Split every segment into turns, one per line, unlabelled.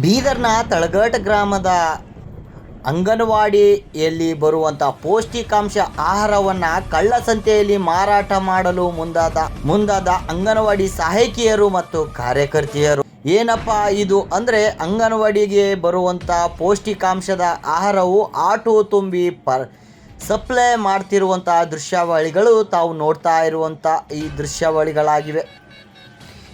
ಬೀದರ್ನ ತಳಗಟ ಗ್ರಾಮದ ಅಂಗನವಾಡಿಯಲ್ಲಿ ಬರುವಂಥ ಪೌಷ್ಟಿಕಾಂಶ ಆಹಾರವನ್ನು ಕಳ್ಳಸಂತೆಯಲ್ಲಿ ಮಾರಾಟ ಮಾಡಲು ಮುಂದಾದ ಮುಂದಾದ ಅಂಗನವಾಡಿ ಸಹಾಯಕಿಯರು ಮತ್ತು ಕಾರ್ಯಕರ್ತೆಯರು. ಏನಪ್ಪ ಇದು ಅಂದರೆ ಅಂಗನವಾಡಿಗೆ ಬರುವಂಥ ಪೌಷ್ಟಿಕಾಂಶದ ಆಹಾರವು ಆಟೋ ತುಂಬಿ ಪ ಸಪ್ಲೈ ಮಾಡ್ತಿರುವಂಥ ದೃಶ್ಯಾವಳಿಗಳು ತಾವು ನೋಡ್ತಾ ಇರುವಂಥ ಈ ದೃಶ್ಯಾವಳಿಗಳಾಗಿವೆ.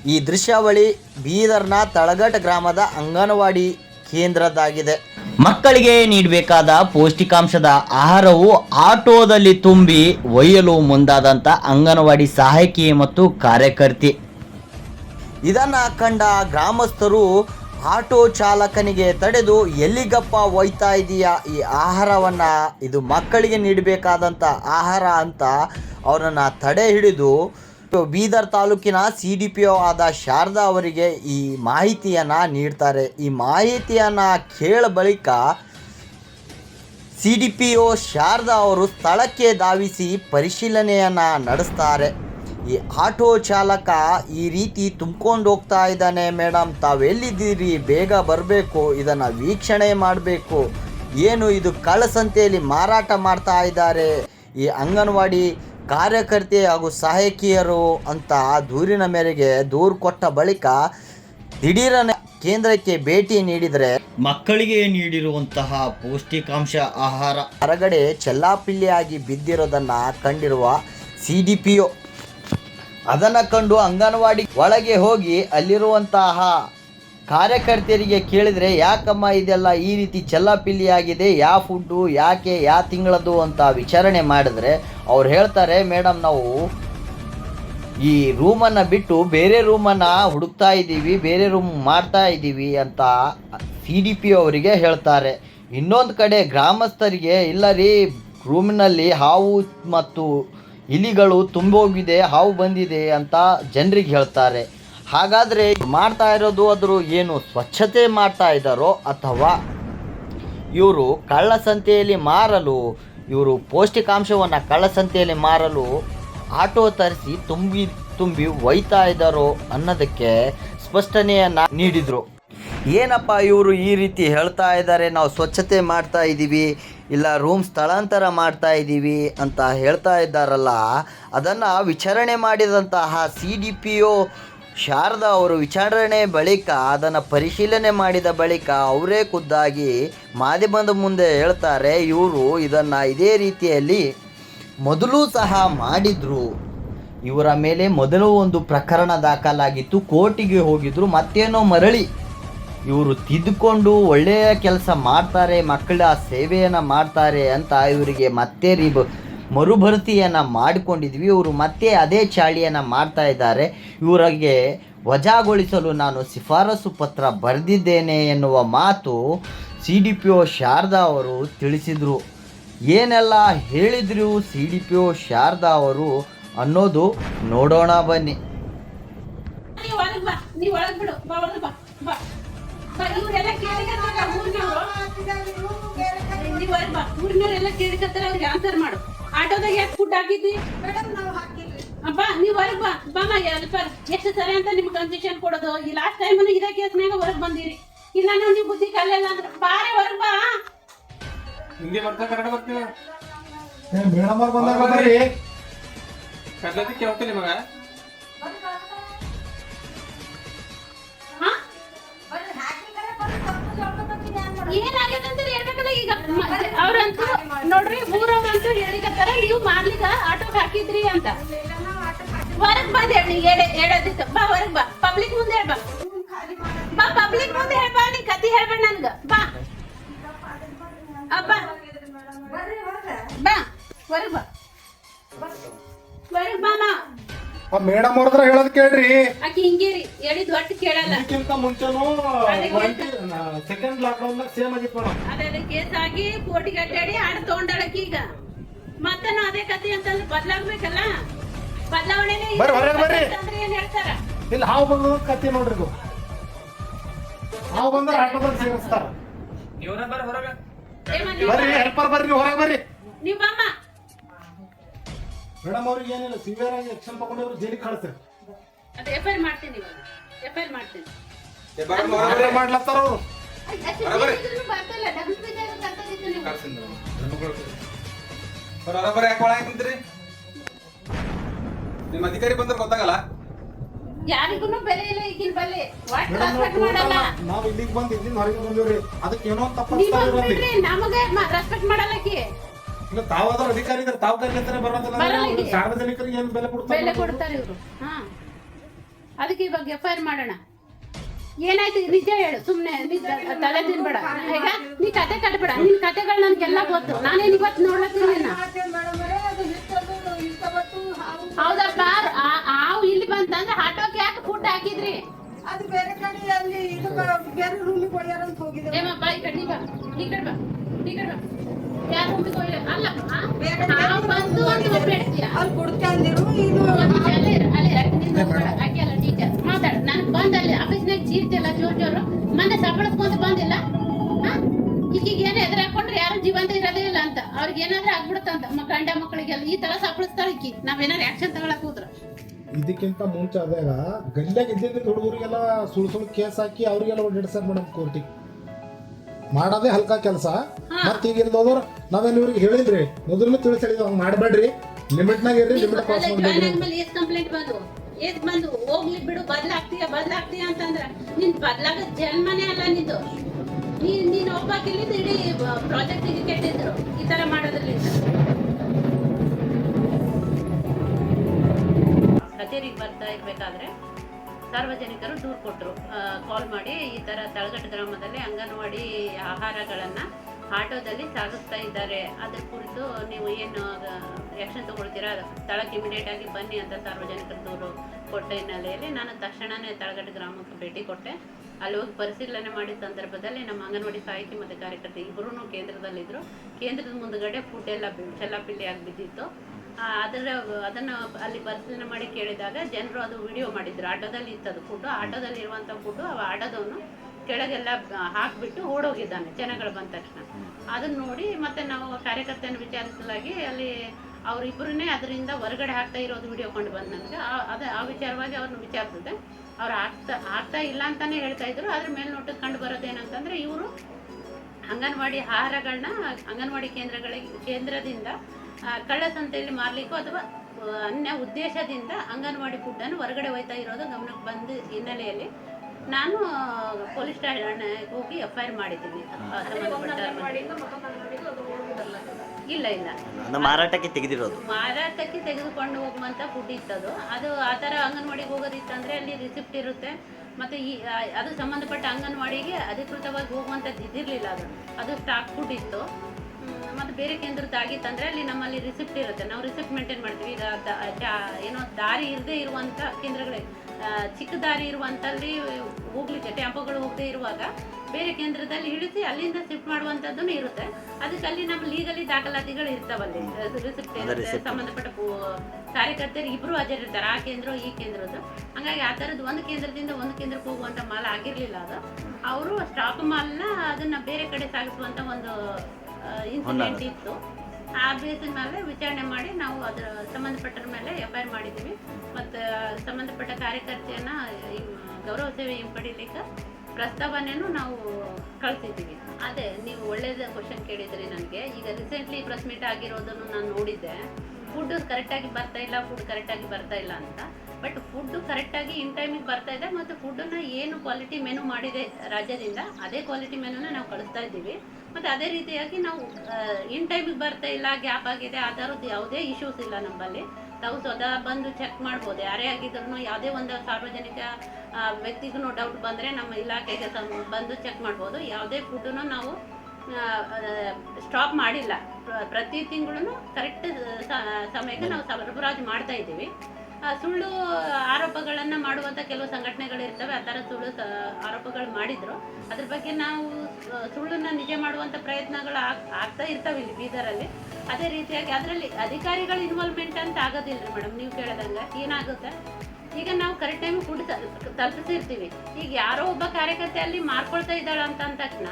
ಈ ದೃಶ್ಯಾವಳಿ ಬೀದರ್ನ ತಳಗಟ್ ಗ್ರಾಮದ ಅಂಗನವಾಡಿ ಕೇಂದ್ರದಾಗಿದೆ ಮಕ್ಕಳಿಗೆ ನೀಡಬೇಕಾದ ಪೌಷ್ಟಿಕಾಂಶದ ಆಹಾರವು ಆಟೋದಲ್ಲಿ ತುಂಬಿ ಒಯ್ಯಲು ಮುಂದಾದಂಥ ಅಂಗನವಾಡಿ ಸಹಾಯಕಿ ಮತ್ತು ಕಾರ್ಯಕರ್ತಿ. ಇದನ್ನ ಕಂಡ ಗ್ರಾಮಸ್ಥರು ಆಟೋ ಚಾಲಕನಿಗೆ ತಡೆದು ಎಲ್ಲಿಗಪ್ಪ ಒಯ್ತಾ ಇದೀಯಾ? ಈ ಆಹಾರವನ್ನ ಇದು ಮಕ್ಕಳಿಗೆ ನೀಡಬೇಕಾದಂಥ ಆಹಾರ ಅಂತ ಅವರನ್ನು ತಡೆ ಹಿಡಿದು ಬೀದರ್ ತಾಲೂಕಿನ ಸಿ ಡಿ ಪಿ ಒ ಆದ ಶಾರದಾ ಅವರಿಗೆ ಈ ಮಾಹಿತಿಯನ್ನು ನೀಡ್ತಾರೆ. ಈ ಮಾಹಿತಿಯನ್ನು ಕೇಳ ಬಳಿಕ C D P O Sharada ಅವರು ಸ್ಥಳಕ್ಕೆ ಧಾವಿಸಿ ಪರಿಶೀಲನೆಯನ್ನು ನಡೆಸ್ತಾರೆ. ಈ ಆಟೋ ಚಾಲಕ ಈ ರೀತಿ ತುಂಬ್ಕೊಂಡು ಹೋಗ್ತಾ ಇದ್ದಾನೆ ಮೇಡಮ್ ತಾವೆಲ್ಲಿದ್ದೀರಿ ಬೇಗ ಬರಬೇಕು, ಇದನ್ನು ವೀಕ್ಷಣೆ ಮಾಡಬೇಕು. ಏನು ಇದು ಕಳಸಂತೆಯಲ್ಲಿ ಮಾರಾಟ ಮಾಡ್ತಾ ಇದ್ದಾರೆ? ಈ ಅಂಗನವಾಡಿ ಕಾರ್ಯಕರ್ತೆ ಹಾಗೂ ಸಹಾಯಕಿಯರು ಅಂತ ದೂರಿನ ಮೇರೆಗೆ ದೂರು ಕೊಟ್ಟ ಬಳಿಕ ದಿಢೀರನೆ ಕೇಂದ್ರಕ್ಕೆ ಭೇಟಿ ನೀಡಿದರೆ ಮಕ್ಕಳಿಗೆ ನೀಡಿರುವಂತಹ ಪೌಷ್ಟಿಕಾಂಶ ಆಹಾರ ಹೊರಗಡೆ ಚೆಲ್ಲಾಪಿಲ್ಲಿಯಾಗಿ ಬಿದ್ದಿರೋದನ್ನ ಕಂಡಿರುವ ಸಿ ಡಿ ಪಿ ಒ ಅದನ್ನು ಕಂಡು ಅಂಗನವಾಡಿ ಒಳಗೆ ಹೋಗಿ ಅಲ್ಲಿರುವಂತಹ ಕಾರ್ಯಕರ್ತೆಯರಿಗೆ ಕೇಳಿದರೆ, ಯಾಕಮ್ಮ ಇದೆಲ್ಲ ಈ ರೀತಿ ಚೆಲ್ಲಾಪಿಲ್ಲಿಯಾಗಿದೆ? ಯಾವ ಫುಡ್ಡು? ಯಾಕೆ? ಯಾವ ತಿಂಗಳದ್ದು? ಅಂತ ವಿಚಾರಣೆ ಮಾಡಿದ್ರೆ, ಅವ್ರು ಹೇಳ್ತಾರೆ, ಮೇಡಮ್, ನಾವು ಈ ರೂಮನ್ನು ಬಿಟ್ಟು ಬೇರೆ ರೂಮನ್ನು ಹುಡುಕ್ತಾ ಇದ್ದೀವಿ, ಬೇರೆ ರೂಮ್ ಮಾಡ್ತಾ ಇದ್ದೀವಿ ಅಂತ ಸಿ ಡಿ ಪಿ ಅವರಿಗೆ ಹೇಳ್ತಾರೆ. ಇನ್ನೊಂದು ಕಡೆ ಗ್ರಾಮಸ್ಥರಿಗೆ, ಇಲ್ಲ ರೀ, ರೂಮಿನಲ್ಲಿ ಹಾವು ಮತ್ತು ಇಲಿಗಳು ತುಂಬೋಗಿದೆ, ಹಾವು ಬಂದಿದೆ ಅಂತ ಜನರಿಗೆ ಹೇಳ್ತಾರೆ. ಹಾಗಾದರೆ ಮಾಡ್ತಾ ಇರೋದು ಅದ್ರ ಏನು ಸ್ವಚ್ಛತೆ ಮಾಡ್ತಾ ಇದ್ದಾರೋ ಅಥವಾ ಇವರು ಕಳ್ಳಸಂತೆಯಲ್ಲಿ ಮಾರಲು, ಇವರು ಪೌಷ್ಟಿಕಾಂಶವನ್ನು ಕಳ್ಳಸಂತೆಯಲ್ಲಿ ಮಾರಲು ಆಟೋ ತರಿಸಿ ತುಂಬಿ ತುಂಬಿ ಒಯ್ತಾ ಇದ್ದಾರೋ ಅನ್ನೋದಕ್ಕೆ ಸ್ಪಷ್ಟನೆಯನ್ನ ನೀಡಿದರು. ಏನಪ್ಪ ಇವರು ಈ ರೀತಿ ಹೇಳ್ತಾ ಇದ್ದಾರೆ, ನಾವು ಸ್ವಚ್ಛತೆ ಮಾಡ್ತಾ ಇದ್ದೀವಿ, ಇಲ್ಲ ರೂಮ್ ಸ್ಥಳಾಂತರ ಮಾಡ್ತಾ ಇದ್ದೀವಿ ಅಂತ ಹೇಳ್ತಾ ಇದ್ದಾರಲ್ಲ, ಅದನ್ನು ವಿಚಾರಣೆ ಮಾಡಿದಂತಹ C D P O Sharada ಅವರು ವಿಚಾರಣೆ ಬಳಿಕ ಅದನ್ನು ಪರಿಶೀಲನೆ ಮಾಡಿದ ಬಳಿಕ ಅವರೇ ಖುದ್ದಾಗಿ ಮಾಧ್ಯಮದ ಮುಂದೆ ಹೇಳ್ತಾರೆ, ಇವರು ಇದನ್ನು ಇದೇ ರೀತಿಯಲ್ಲಿ ಮೊದಲು ಸಹ ಮಾಡಿದರು. ಇವರ ಮೇಲೆ ಮೊದಲು ಒಂದು ಪ್ರಕರಣ ದಾಖಲಾಗಿತ್ತು, ಕೋರ್ಟಿಗೆ ಹೋಗಿದ್ರು, ಮತ್ತೇನೋ ಮರಳಿ. ಇವರು ತಿದ್ದುಕೊಂಡು ಒಳ್ಳೆಯ ಕೆಲಸ ಮಾಡ್ತಾರೆ, ಮಕ್ಕಳ ಸೇವೆಯನ್ನು ಮಾಡ್ತಾರೆ ಅಂತ ಇವರಿಗೆ ಮತ್ತೆ ರಿಬ ಮರುಭರ್ತಿಯನ್ನು ಮಾಡಿಕೊಂಡಿದ್ವಿ. ಇವರು ಮತ್ತೆ ಅದೇ ಚಾಳಿಯನ್ನು ಮಾಡ್ತಾ ಇದ್ದಾರೆ. ಇವರಿಗೆ ವಜಾಗೊಳಿಸಲು ನಾನು ಶಿಫಾರಸು ಪತ್ರ ಬರೆದಿದ್ದೇನೆ ಎನ್ನುವ ಮಾತು C D P O Sharada ಅವರು ತಿಳಿಸಿದರು. ಏನೆಲ್ಲ ಹೇಳಿದ್ರು C D P O Sharada ಅವರು ಅನ್ನೋದು ನೋಡೋಣ ಬನ್ನಿ.
ಕೇಳಿಕತ್ತಾರ ಅವ್ರಿಗೆ ಆನ್ಸರ್ ಮಾಡು. ಆಟೋದಾಗ ಯಾಕೆ ಫುಡ್ ನಾವು ಆ, ಬಾ ನೀ ಹೊರಗ್ ಬಾ. ಬಾಮ ಎಷ್ಟು ಸರಿ ಅಂತ ನಿಮ್ಗೆ ಕನ್ಸೆಷನ್ ಕೊಡೋದು. ಈ ಲಾಸ್ಟ್ ಟೈಮ್ ಇದೇ ಕೇಸ್ನಾಗ ಹೊರಗ್ ಬಂದಿರಿ. ಇಲ್ಲ ನಾವು ನೀವು ಬುದ್ಧಿ ಕಲಿಯಲ್ಲ ಅಂದ್ರೆ ಬಾರೆ ಹೊರಗ್ ಬಾ.
ಹಿಂದಿ ಬರ್ತಾ ಕನ್ನಡ ಬರ್ತೀವಿ
ಮೇಡಮ್ ಅವ್ರು ಬಂದಾಗ ಬರ್ರಿ.
ಕನ್ನಡಕ್ಕೆ ಹೋಗ್ತೀನಿ ಮಗ
ಹಾ? ಏನಾಗಿದೆ ಅಂತ ಹೇಳ್ಬೇಕಲ್ಲ ಈಗ? ಅವ್ರಂತೂ ನೋಡ್ರಿ ಊರವ್ರಂತೂ ಹೇಳಿಕತ್ತಾರ ಮಾಡ್ಲಿಕ್ಕ ಆಟೋಕ್ ಹಾಕಿದ್ರಿ ಅಂತ. ಹೊರಗ್ ಬಂದ್ ಹೇಳಿ ಹೇಳ ಹೇಳೋದಿತ್ತು. ಬಾ ಹೊರಗ್ ಬಾ. ಪಬ್ಲಿಕ್ ಮುಂದೆ ಹೇಳ್ ಬಾ ಬಾ ಪಬ್ಲಿಕ್ ಮುಂದೆ ಹೇಳ್ಬಾ ನೀ ಕತಿ ಹೇಳ್ಬೇಡ ನನ್ಗ. ಬಾ. ಅಬ್ಬಾ. ಬಾ. ಹೊರಗ್ ಬಾ. ಹೊರಗ್ ಬಾ ಮಾ.
ಆ ಮೇಡಮ್ ಅವ್ರದ್ರ ಹೇಳೋದ್ ಕೇಳ್ರಿ.
ಆಕಿ ಹಿಂಗೇರಿ ಹೇಳಿದ್ ಒಟ್ಟು ಕೇಳಲ್ಲ.
ಇದಕ್ಕಿಂತ ಮುಂಚೆನು
ಅದಕ್ಕೆ
ಸೆಕೆಂಡ್ ಲಾಕ್ಡೌನ್ ಸೇಮ್ ಆಗಿತ್ತು ಮೇಡಮ್.
ಅದೇ ಕೇಸ್ ಆಗಿ ಕೋಟಿಗೆ ಅಡ್ಡಾಡಿ ಹಣ ತಗೊಂಡಳಕ್ ಈಗ. ಮತ್ತೆ ನಾ ಅದೇ ಕಥೆ ಅಂತಂದ್ರೆ ಬದಲಾಗ್ಬೇಕಲ್ಲ? ಬದಲಾವಣೆನೇ
ಬರ್ರಿ, ಹೊರಗ್ ಬರ್ರಿ.
ಅಂತಂದ್ರೆ ಏನ್ ಹೇಳ್ತಾರ?
ಇಲ್ಲಿ ಹಾವು ಬಂದ ಕತ್ತಿ ನೋಡ್ರಿ ಇದು ಹಾವು ಬಂದ್ರೆ ಆಟೋದಾಗ ಸೇರಿಸ್ತಾರ.
ಇವ್ರ ಬರ ಹೊರಗ
ಏ
ಬರ್ರಿ ಹೆಲ್ಪರ್ ಬರ್ರಿ ಹೊರಗ ಬರ್ರಿ.
ನೀವ್ ಬಾಮ್ಮ.
ಮೇಡಮ್ ಅವ್ರಿಗೆ ಏನಿಲ್ಲ ಸಿವಿಯರ್ ಆಗಿ ಆಕ್ಷನ್ ತಗೊಂಡವ್ರು ಜೈಲಿಗೆ ಕಳಿಸ್ರಿ.
ಅದು ಎಫ್ ಮಾಡ್ತೀನಿ ಇವಾಗ. ಎಫ್ ಐ ಆರ್ ಮಾಡ್ತೀನಿ
ಏ, ಬರಮ್ಮ.
ಮಾಡ್ಲತ್ತಾರ ಅವ್ರು.
ಕರ್ಕೊಂಡಿದ್ದು ನೀವು.
ಹೆಣ್ಮಕ್ಳು. ಬರ್ ಹೊರಬರ್ರಿ, ಯಾಕೆ ಒಳಗೆ? ನಿಮ್ಮ ಅಧಿಕಾರಿ ಬಂದ್ರೆ ಗೊತ್ತಾಗಲ್ಲ?
ಯಾರಿಗೂನು ಬೆಲೆ ಇಲ್ಲ ಈಗಿನ ಬೆಲೆ. ಒಟ್ಟು
ಮೇಡಮ್
ಮಾಡಲ್ಲ.
ನಾವ್ ಇಲ್ಲಿಗೆ ಬಂದ್ ಇಲ್ಲಿಂದ ಹೊರಗೆ ಬಂದಿವ್ರಿ. ಅದಕ್ಕೆ ಏನೋ ತಪ್ಪ
ನೀವು
ಅನ್ಸ್ತಾ
ಬಿಡ್ರಿ ನಮಗೆ ರೆಸ್ಪೆಕ್ಟ್ ಮಾಡಲ್ಲಕಿ
ಇಲ್ಲ ತಾವಾದ್ರ ಅಧಿಕಾರಿ ಇದ್ರೆ ತಾವ್ ಕೈಲಿಂದನೇ ಬರೋದಿಲ್ಲ ಅಂದ್ರೆ
ಬರಲ್ಲ ಇಲ್ಲಿ.
ಸಾರ್ವಜನಿಕರಿಗೆ ಏನ್ ಬೆಲೆ ಕೊಡ್ತಾರೆ
ಬೆಲೆ ಕೊಡ್ತಾರೆ ಇವರು. ಹಾ. ಅದಕ್ಕೆ ಇವಾಗ ಎಫ್ ಐ ಆರ್ ಮಾಡೋಣ. ಏನಾಯ್ತು? ನಿಜ ಹೇಳು. ಸುಮ್ಮನೆ ನಿಜ ತಲೆ ತಿನ್ಬೇಡ. ಈಗ ನೀ ಕತೆ ಕಟ್ಬೇಡ. ನಿನ್ ಕತೆಗಳು ನನ್ಗೆಲ್ಲ ಗೊತ್ತು. ನಾನೇನು ಇವತ್ತು ನೋಡ್ಲತ್ತೀನಿ ಹೌದಪ್ಪ ಆ- ಹಾವು ಇಲ್ಲಿ ಬಂತಂದ್ರೆ ಆಟೋಕ್ಕೆ ಯಾಕೆ ಫುಡ್ ಹಾಕಿದ್ರಿ?
ಅದು ಬೇರೆ ಕಡೆ ಅಲ್ಲಿ ಇದು ಬೇರೆ ರೂಮಿಗೆ ಹೋಗ್ಯಾರ ಅಂತ ಹೋಗಿದ್ರು
ಏಮಪ್ಪ ಈ ಕಡೆ ನೀ ಬಾ. ಈ ಕಡೆ ಬಾ. ಈ ಕಡೆ ಬಾ. ಯಾರು ರೂಮಿಗೆ ಹೋಗಿಲ್ಲ ಅಲ್ಲ?
ಬೇರೆ
ಹಾವು ಬಂತು ಅಂತ ಒಪ್ಪಿಡ್ತೀಯ?
ಅಲ್ಲಿ ಕೊಡ್ತಂದಿರು ಇದು
ಅಲ್ಲೇ ಅಲ್ಲೇ. ಅವ್ರಿಗೆ ಏನಾದ್ರೂ ಆಗ್ಬಿಡುತ್ತಂತ ಗಂಡ ಮಕ್ಕಳಿಗೆಲ್ಲ ಈ ತರ ಸಪಳಿಸ್ತಾಳೆ ಈಕಿ ನಾವೇನಾರು ಆಕ್ಷನ್ ತಗೊಳಕ್ ಹೋದ್ರ?
ಇದಕ್ಕಿಂತ ಮುಂಚೆ ಅದೇ ಗಂಡಾಗ ಇದ್ದಿದ್ದ ಹುಡುಗರಿಗೆಲ್ಲ ಸುಳ್ಳು ಸುಳ್ಳು ಕೇಸ್ ಹಾಕಿ ಅವ್ರಿಗೆಲ್ಲ ಓಡಾಡ್ಸಾರ ಮೇಡಮ್ ಕೋರ್ಟಿಗೆ ಮಾಡೋದೇ ಹಲ್ಕ ಕೆಲಸ. ಮತ್ತೆ ಈಗ ಇಲ್ದೋದ್ರ ನಾವೇನು ಇವ್ರಿಗೆ ಹೇಳಿದ್ರಿ ಮೊದಲು ತಿಳಿಸಿ ಹೇಳಿದ್ವಿ ಹಂಗೆ ಮಾಡಬೇಡ್ರಿ. ಲಿಮಿಟ್ನಾಗ ಇರ್ರಿ ಲಿಮಿಟ್ ಪಾಸ್
ಮಾಡಿ
ಮಾಡಬೇಡ್ರಿ.
ಕಂಪ್ಲೇಂಟ್ ಬಂದು. ಎಷ್ಟ್ ಬಂದು ಹೋಗ್ಲಿ ಬಿಡು ಬದ್ಲಾಗ್ತೀಯ ಬದ್ಲಾಗ್ತೀಯ ಅಂತಂದ್ರ ನಿನ್ ಬದ್ಲಾಗ ಜನ್ಮನೇ ಅಲ್ಲ ನಿಂದು. ನೀನ್ ಒಬ್ಬ ಒಬ್ಬಾಕಿಲ್ಲಿದ್ದು ಇಡೀ ಪ್ರಾಜೆಕ್ಟ್ ಕೆಟ್ಟಿದ್ರು. ಈ ತರ ಮಾಡೋದ್ರಲ್ಲಿಂದ ಕಚೇರಿಗೆ ಬರ್ತಾ ಇರ್ಬೇಕಾದ್ರೆ ಸಾರ್ವಜನಿಕರು ದೂರು ಕೊಟ್ಟರು ಕಾಲ್ ಮಾಡಿ ಈ ಥರ ತಳಗಟ್ಟು ಗ್ರಾಮದಲ್ಲಿ ಅಂಗನವಾಡಿ ಆಹಾರಗಳನ್ನು ಆಟೋದಲ್ಲಿ ಸಾಗಿಸ್ತಾ ಇದ್ದಾರೆ. ಅದ್ರ ಕುರಿತು ನೀವು ಏನು ಆ್ಯಕ್ಷನ್ ತಗೊಳ್ತೀರಾ? ಸ್ಥಳಕ್ಕೆ ಇಮಿಡಿಯೇಟ್ ಆಗಿ ಬನ್ನಿ ಅಂತ ಸಾರ್ವಜನಿಕರು ದೂರು ಕೊಟ್ಟ ಹಿನ್ನೆಲೆಯಲ್ಲಿ ನಾನು ತಕ್ಷಣವೇ ತಳಗಟ್ಟು ಗ್ರಾಮಕ್ಕೆ ಭೇಟಿ ಕೊಟ್ಟೆ. ಅಲ್ಲಿ ಹೋಗಿ ಪರಿಶೀಲನೆ ಮಾಡಿದ ಸಂದರ್ಭದಲ್ಲಿ ನಮ್ಮ ಅಂಗನವಾಡಿ ಸಾಹಿತಿ ಮತ್ತು ಕಾರ್ಯಕರ್ತೆ ಇಬ್ಬರೂ ಕೇಂದ್ರದಲ್ಲಿದ್ದರು ಕೇಂದ್ರದ ಮುಂದುಗಡೆ ಫುಡ್ ಎಲ್ಲ ಬಿ- ಚೆಲ್ಲಾಪಿಲ್ಲಿ ಆಗಿ ಬಿದ್ದಿತ್ತು ಅದರ ಅದನ್ನು ಅಲ್ಲಿ ಪರಿಶೀಲನೆ ಮಾಡಿ ಕೇಳಿದಾಗ ಜನರು ಅದು ವಿಡಿಯೋ ಮಾಡಿದ್ರು. ಆಟೋದಲ್ಲಿ ಇತ್ತದು ಫುಡ್ಡು ಆಟೋದಲ್ಲಿ ಇರುವಂಥ ಫುಡ್ಡು ಆ ಆಟೋದವನು ಕೆಳಗೆಲ್ಲ ಹಾಕಿಬಿಟ್ಟು ಹಾಕ್ಬಿಟ್ಟು ಓಡೋಗಿದ್ದಾನೆ ಜನಗಳು ಬಂದ ತಕ್ಷಣ. ಅದನ್ನ ನೋಡಿ ಮತ್ತೆ ನಾವು ಕಾರ್ಯಕರ್ತನ ವಿಚಾರಿಸಲಾಗಿ ಅಲ್ಲಿ ಅವರಿಬ್ಬರನ್ನೇ ಅದರಿಂದ ಹೊರಗಡೆ ಹಾಕ್ತಾ ಇರೋದು ವಿಡಿಯೋ ಕೊಂಡು ಬಂದು ನನಗೆ ಅದ ಆ ವಿಚಾರವಾಗಿ ಅವ್ರನ್ನ ವಿಚಾರಿಸಿದೆ. ಅವ್ರು ಆಗ್ತಾ ಆಗ್ತಾ ಇಲ್ಲ ಅಂತಲೇ ಹೇಳ್ತಾ ಇದ್ರು. ಅದ್ರ ಮೇಲ್ನೋಟಕ್ಕೆ ಕಂಡು ಬರೋದೇನಂತಂದರೆ ಇವರು ಅಂಗನವಾಡಿ ಆಹಾರಗಳನ್ನ ಅಂಗನವಾಡಿ ಕೇಂದ್ರಗಳಿಗೆ ಕೇಂದ್ರದಿಂದ ಕಳ್ಳಸಂತೆಯಲ್ಲಿ ಮಾರಲಿಕ್ಕೂ ಅಥವಾ ಅನ್ಯ ಉದ್ದೇಶದಿಂದ ಅಂಗನವಾಡಿ ಫುಡ್ಡನ್ನು ಹೊರಗಡೆ ಹೋಯ್ತಾ ಇರೋದು ಗಮನಕ್ಕೆ ಬಂದ ಹಿನ್ನೆಲೆಯಲ್ಲಿ. ನಾನು ಪೊಲೀಸ್ ಠಾಣೆಗೆ ಹೋಗಿ ಎಫ್ ಐ ಆರ್ ಮಾಡಿದ್ದೀನಿ ಇಲ್ಲ ಇಲ್ಲ.
ಮಾರಾಟಕ್ಕೆ ತೆಗೆದಿರೋದು?
ಮಾರಾಟಕ್ಕೆ ತೆಗೆದುಕೊಂಡು ಹೋಗುವಂತ ಫುಡ್ ಇತ್ತದು. ಅದು ಆ ಥರ ಅಂಗನವಾಡಿಗೆ ಹೋಗೋದಿತ್ತಂದ್ರೆ ಅಲ್ಲಿ ರಿಸಿಪ್ಟ್ ಇರುತ್ತೆ. ಮತ್ತೆ ಈ ಅದು ಸಂಬಂಧಪಟ್ಟ ಅಂಗನವಾಡಿಗೆ ಅಧಿಕೃತವಾಗಿ ಹೋಗುವಂಥದ್ದು ಇದಿರಲಿಲ್ಲ ಅದು. ಅದು ಸ್ಟಾಕ್ ಫುಡ್ ಇತ್ತು. ಹ್ಮ್, ಕೇಂದ್ರದ ಬೇರೆ ಅಂದ್ರೆ ಅಲ್ಲಿ ನಮ್ಮಲ್ಲಿ ರಿಸಿಪ್ಟ್ ಇರುತ್ತೆ. ನಾವು ರಿಸಿಪ್ಟ್ ಮೇಂಟೈನ್ ಮಾಡ್ತೀವಿ. ಈಗ ಏನೋ ದಾರಿ ಇಲ್ಲದೆ ಇರುವಂಥ ಕೇಂದ್ರಗಳೇ. ಚಿಕ್ಕ ದಾರಿ ಇರುವಂತಲ್ಲಿ ಹೋಗ್ಲಿಕ್ಕೆ ಟೆಂಪೋಗಳು ಹೋಗದೆ ಇರುವಾಗ ಬೇರೆ ಕೇಂದ್ರದಲ್ಲಿ ಇಳಿಸಿ ಅಲ್ಲಿಂದ ಶಿಫ್ಟ್ ಮಾಡುವಂತದ್ದು ಇರುತ್ತೆ. ಅದಕ್ಕೆ ಅಲ್ಲಿ ನಮ್ಮ ಲೀಗಲಿ ದಾಖಲಾತಿಗಳು ಇರ್ತಾವಲ್ಲಿ. ರಿಸಿಪ್ಟ್ ಇರುತ್ತೆ. ಸಂಬಂಧಪಟ್ಟ ಕಾರ್ಯಕರ್ತರು ಇಬ್ರು ಹಾಜರಿರ್ತಾರೆ. ಆ ಕೇಂದ್ರ ಈ ಕೇಂದ್ರದ್ದು. ಹಂಗಾಗಿ ಆ ಥರದ್ದು ಒಂದು ಕೇಂದ್ರದಿಂದ ಒಂದು ಕೇಂದ್ರಕ್ಕೆ ಹೋಗುವಂತ ಮಾಲ್ ಆಗಿರಲಿಲ್ಲ ಅದು. ಅವರು ಸ್ಟಾಕ್ ಮಾಲ್ನ ಅದನ್ನ ಬೇರೆ ಕಡೆ ಸಾಗಿಸುವಂತ ಒಂದು ಇನ್ಸಿಡೆಂಟ್ ಇತ್ತು ಆ ಬೇಸಿನ ಮೇಲೆ ವಿಚಾರಣೆ ಮಾಡಿ ನಾವು ಅದರ ಸಂಬಂಧಪಟ್ಟರ ಮೇಲೆ ಎಫ್ ಐ ಆರ್ ಮಾಡಿದ್ದೀವಿ. ಮತ್ತು ಸಂಬಂಧಪಟ್ಟ ಕಾರ್ಯಕರ್ತೆಯನ್ನು ಗೌರವ ಸೇವೆ ಹಿಂಪಡಿಲಿಕ್ಕೆ ಪ್ರಸ್ತಾವನೆಯನ್ನು ನಾವು ಕಳಿಸಿದ್ದೀವಿ. ಅದೇ ನೀವು ಒಳ್ಳೆಯದ ಕ್ವಶನ್ ಕೇಳಿದ್ರಿ ನನಗೆ. ಈಗ ರೀಸೆಂಟ್ಲಿ ಪ್ರೆಸ್ ಮೀಟ್ ಆಗಿರೋದನ್ನು ನಾನು ನೋಡಿದ್ದೆ. ಫುಡ್ ಕರೆಕ್ಟಾಗಿ ಬರ್ತಾ ಇಲ್ಲ ಫುಡ್ ಕರೆಕ್ಟಾಗಿ ಬರ್ತಾ ಇಲ್ಲ ಅಂತ. ಬಟ್ ಫುಡ್ ಕರೆಕ್ಟಾಗಿ ಇನ್ ಟೈಮಿಗೆ ಬರ್ತಾ ಇದೆ ಮತ್ತು ಫುಡ್ಡನ್ನ ಏನು ಕ್ವಾಲಿಟಿ ಮೆನು ಮಾಡಿದೆ ರಾಜ್ಯದಿಂದ, ಅದೇ ಕ್ವಾಲಿಟಿ ಮೆನುನ ನಾವು ಕಳಿಸ್ತಾ ಇದ್ದೀವಿ. ಮತ್ತು ಅದೇ ರೀತಿಯಾಗಿ ನಾವು ಇನ್ ಟೈಮಿಗೆ ಬರ್ತಾ ಇಲ್ಲ ಗ್ಯಾಪ್ ಆಗಿದೆ, ಆ ಥರದ್ದು ಯಾವುದೇ ಇಶ್ಯೂಸ್ ಇಲ್ಲ ನಮ್ಮಲ್ಲಿ. ತಾವು ಸ್ವತಃ ಬಂದು ಚೆಕ್ ಮಾಡ್ಬೋದು. ಯಾರೇ ಆಗಿದ್ರು ಯಾವುದೇ ಒಂದು ಸಾರ್ವಜನಿಕ ವ್ಯಕ್ತಿಗೂ ಡೌಟ್ ಬಂದರೆ ನಮ್ಮ ಇಲಾಖೆಗೆ ಬಂದು ಚೆಕ್ ಮಾಡ್ಬೋದು. ಯಾವುದೇ ಫುಡ್ಡನ್ನು ನಾವು ಸ್ಟಾಪ್ ಮಾಡಿಲ್ಲ. ಪ್ರತಿ ತಿಂಗಳು ಕರೆಕ್ಟ್ ಸಮಯಕ್ಕೆ ನಾವು ಸರಬರಾಜು ಮಾಡ್ತಾ ಇದ್ದೀವಿ. ಸುಳ್ಳು ಆರೋಪಗಳನ್ನು ಮಾಡುವಂಥ ಕೆಲವು ಸಂಘಟನೆಗಳು ಇರ್ತವೆ, ಆ ಥರ ಸುಳ್ಳು ಆರೋಪಗಳು ಮಾಡಿದ್ರು. ಅದ್ರ ಬಗ್ಗೆ ನಾವು ಸುಳ್ಳನ್ನು ನಿಜ ಮಾಡುವಂಥ ಪ್ರಯತ್ನಗಳು ಆಗ್- ಆಗ್ತಾ ಇರ್ತವೆ ಇಲ್ಲಿ ಬೀದರಲ್ಲಿ. ಅದೇ ರೀತಿಯಾಗಿ ಅದರಲ್ಲಿ ಅಧಿಕಾರಿಗಳ ಇನ್ವಾಲ್ವ್ಮೆಂಟ್ ಅಂತ ಆಗೋದಿಲ್ಲ ರೀ ಮೇಡಮ್, ನೀವು ಕೇಳಿದಂಗೆ. ಏನಾಗುತ್ತೆ? ಈಗ ನಾವು ಕರೆಕ್ಟ್ ಟೈಮ್ ಫುಡ್ ತಲುಪಿಸಿರ್ತೀವಿ. ಈಗ ಯಾರೋ ಒಬ್ಬ ಕಾರ್ಯಕರ್ತೆ ಅಲ್ಲಿ ಮಾರ್ಕೊಳ್ತಾ ಇದ್ದಾಳೆ ಅಂತ ಅಂದ ತಕ್ಷಣ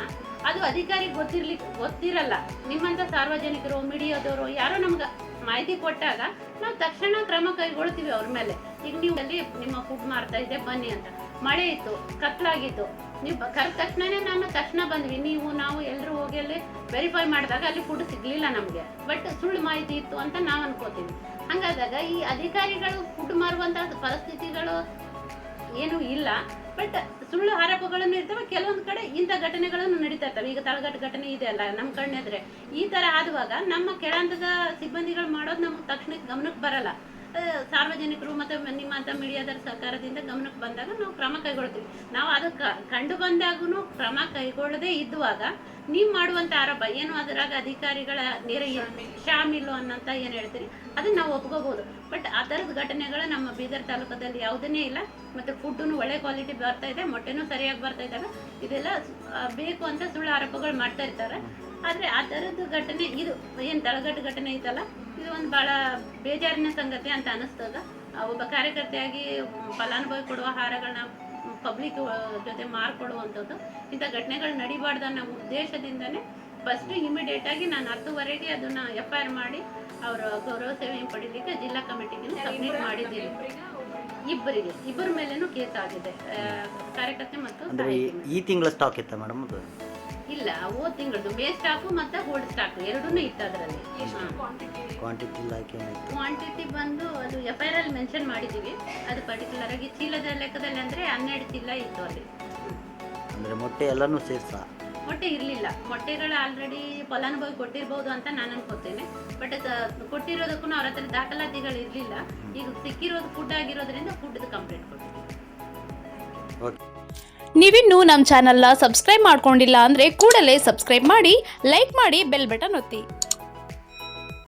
ಅದು ಅಧಿಕಾರಿಗೆ ಗೊತ್ತಿರ್ಲಿ ಗೊತ್ತಿರಲ್ಲ. ನಿಮ್ಮಂಥ ಸಾರ್ವಜನಿಕರು, ಮೀಡಿಯಾದವರು ಯಾರೋ ನಮ್ಗೆ ಮಾಹಿತಿ ಕೊಟ್ಟಾಗ ನಾವು ತಕ್ಷಣ ಕ್ರಮ ಕೈಗೊಳ್ತೀವಿ ಅವ್ರ ಮೇಲೆ. ಈಗ ನೀವು ಅಲ್ಲಿ ನಿಮ್ಮ ಫುಡ್ ಮಾರ್ತಾ ಇದ್ದೆ, ಬನ್ನಿ ಅಂತ. ಮಳೆ ಇತ್ತು, ಕತ್ಲಾಗಿತ್ತು. ನೀವು ಕರೆದ ತಕ್ಷಣನೇ ನಾನು ತಕ್ಷಣ ಬಂದ್ವಿ. ನೀವು, ನಾವು ಎಲ್ಲರೂ ಹೋಗಿ ಅಲ್ಲಿ ವೆರಿಫೈ ಮಾಡಿದಾಗ ಅಲ್ಲಿ ಫುಡ್ ಸಿಗ್ಲಿಲ್ಲ ನಮಗೆ. ಬಟ್ ಸುಳ್ಳು ಮಾಹಿತಿ ಇತ್ತು ಅಂತ ನಾವು ಅನ್ಕೋತೀವಿ. ಹಂಗಾದಾಗ ಈ ಅಧಿಕಾರಿಗಳು ಫುಡ್ ಮಾರುವಂತಹ ಪರಿಸ್ಥಿತಿಗಳು ಏನೂ ಇಲ್ಲ. ಬಟ್ ಸುಳ್ಳು ಆರೋಪಗಳನ್ನು ಇರ್ತವೆ, ಕೆಲವೊಂದು ಕಡೆ ಇಂಥ ಘಟನೆಗಳನ್ನು ನಡೀತಾ ಇರ್ತವೆ. ಈಗ ತಳಗಟ್ಟು ಘಟನೆ ಇದೆ ಅಲ್ಲ, ನಮ್ಮ ಕಣ್ಣೆದ್ರೆ. ಈ ಥರ ಆಗುವಾಗ ನಮ್ಮ ಕೆಳಹಂತದ ಸಿಬ್ಬಂದಿಗಳು ಮಾಡೋದು ನಮ್ಗೆ ತಕ್ಷಣಕ್ಕೆ ಗಮನಕ್ಕೆ ಬರಲ್ಲ. ಸಾರ್ವಜನಿಕರು ಮತ್ತು ನಿಮ್ಮಂಥ ಮೀಡಿಯಾದರ ಸರ್ಕಾರದಿಂದ ಗಮನಕ್ಕೆ ಬಂದಾಗ ನಾವು ಕ್ರಮ ಕೈಗೊಳ್ತೀವಿ. ನಾವು ಅದು ಕಂಡು ಬಂದಾಗೂ ಕ್ರಮ ಕೈಗೊಳ್ಳದೆ ಇದ್ದುವಾಗ ನೀವು ಮಾಡುವಂಥ ಆರೋಪ ಏನು ಅದರಾಗ ಅಧಿಕಾರಿಗಳ ನೇರ ಶಾಮಿಲು. ಅನ್ನಂತ ಏನು ಹೇಳ್ತೀರಿ? ಅದನ್ನ ನಾವು ಒಪ್ಕೋಬಹುದು ಬಟ್ ಆ ಥರದ ಘಟನೆಗಳು ನಮ್ಮ ಬೀದರ್ ತಾಲೂಕದಲ್ಲಿ ಯಾವುದನ್ನೇ ಇಲ್ಲ. ಮತ್ತು ಫುಡ್ಡೂ ಒಳ್ಳೆ ಕ್ವಾಲಿಟಿ ಬರ್ತಾ ಇದೆ ಮೊಟ್ಟೆನೂ ಸರಿಯಾಗಿ ಬರ್ತಾ ಇದ್ದಾವೆ. ಇದೆಲ್ಲ ಬೇಕು ಅಂತ ಸುಳ್ಳು ಆರೋಪಗಳು ಮಾಡ್ತಾ ಇರ್ತಾರೆ. ಆದರೆ ಆ ಥರದ ಘಟನೆ ಇದು ಏನು ತಳಗಟ್ಟು ಘಟನೆ ಐತಲ್ಲ? ಇದು ಒಂದು ಭಾಳ ಬೇಜಾರಿನ ಸಂಗತಿ ಅಂತ ಅನಿಸ್ತದ. ಒಬ್ಬ ಕಾರ್ಯಕರ್ತೆಯಾಗಿ ಫಲಾನುಭವಿ ಕೊಡುವ ಆಹಾರಗಳನ್ನ ಪಬ್ಲಿಕ್ ಜೊತೆ ಮಾರ್ಕೊಡುವಂಥದ್ದು. ಇಂಥ ಘಟನೆಗಳು ನಡಿಬಾರ್ದು ಅನ್ನೋ ಉದ್ದೇಶದಿಂದನೇ ಫಸ್ಟ್ ಇಮಿಡಿಯೇಟ್ ಆಗಿ ನಾನು ಹತ್ತುವರೆಗೆ ಅದನ್ನ ಎಫ್ ಐ ಆರ್ ಮಾಡಿ ಅವರ ಗೌರವ ಸೇವೆ ಪಡೀಲಿಕ್ಕೆ ಜಿಲ್ಲಾ ಕಮಿಟಿಗೆ ಸಬ್ಮಿಟ್ ಮಾಡಿದ್ದೀನಿ. ಇಬ್ಬರಿಗೆ ಇಬ್ಬರ ಮೇಲೇನೂ ಕೇಸ್ ಆಗಿದೆ. ಕಾರ್ಯಕರ್ತೆ ಮತ್ತು
ಈ- ತಿಂಗಳ ಸ್ಟಾಕ್ ಇತ್ತ ಮೇಡಮ್
ಇಲ್ಲ ಹೋದ ತಿಂಗಳದ್ದು ಮೇ ಸ್ಟಾಕು ಮತ್ತು ಹೋಲ್ಡ್ ಸ್ಟಾಕು ಎರಡೂ ಇತ್ತು ಅದರಲ್ಲಿ.
ಕ್ವಾಂಟಿಟಿ ಹಾಕಿ
ಕ್ವಾಂಟಿಟಿ ಬಂದು ಅದು ಎಫ್ ಐ ಆರ್ ಅಲ್ಲಿ ಮೆನ್ಷನ್ ಮಾಡಿದ್ದೀವಿ. ಅದು ಪರ್ಟಿಕ್ಯುಲರ್ ಆಗಿ ಚೀಲದ ಲೆಕ್ಕದಲ್ಲಿ ಅಂದರೆ ಹನ್ನೆರಡು ಚೀಲ ಇತ್ತು ಅಲ್ಲಿ.
ಅಂದ್ರೆ ಮೊಟ್ಟೆ ಎಲ್ಲನೂ ಸೇರ್ಸ?
ಮೊಟ್ಟೆ ಇರಲಿಲ್ಲ. ಮೊಟ್ಟೆಗಳು ಆಲ್ರೆಡಿ ಫಲಾನುಭವಿ ಕೊಟ್ಟಿರ್ಬೋದು ಅಂತ ನಾನು ಅನ್ಕೋತೇನೆ ಬಟ್ ಕೊಟ್ಟಿರೋದಕ್ಕೂ ಅವ್ರ ಹತ್ರ ದಾಖಲಾತಿಗಳು ಇರಲಿಲ್ಲ. ಈಗ ಸಿಕ್ಕಿರೋದು ಫುಡ್ ಆಗಿರೋದ್ರಿಂದ ಫುಡ್ ಕಂಪ್ಲೇಂಟ್ ಕೊಟ್ಟಿದ್ದೀವಿ.
ಓಕೆ
ನೀವಿನ್ನೂ ನಮ್ಮ ಚಾನಲ್ನ ಸಬ್ಸ್ಕ್ರೈಬ್ ಮಾಡ್ಕೊಂಡಿಲ್ಲ ಅಂದರೆ ಕೂಡಲೇ ಸಬ್ಸ್ಕ್ರೈಬ್ ಮಾಡಿ ಲೈಕ್ ಮಾಡಿ ಬೆಲ್ ಬಟನ್ ಒತ್ತಿ.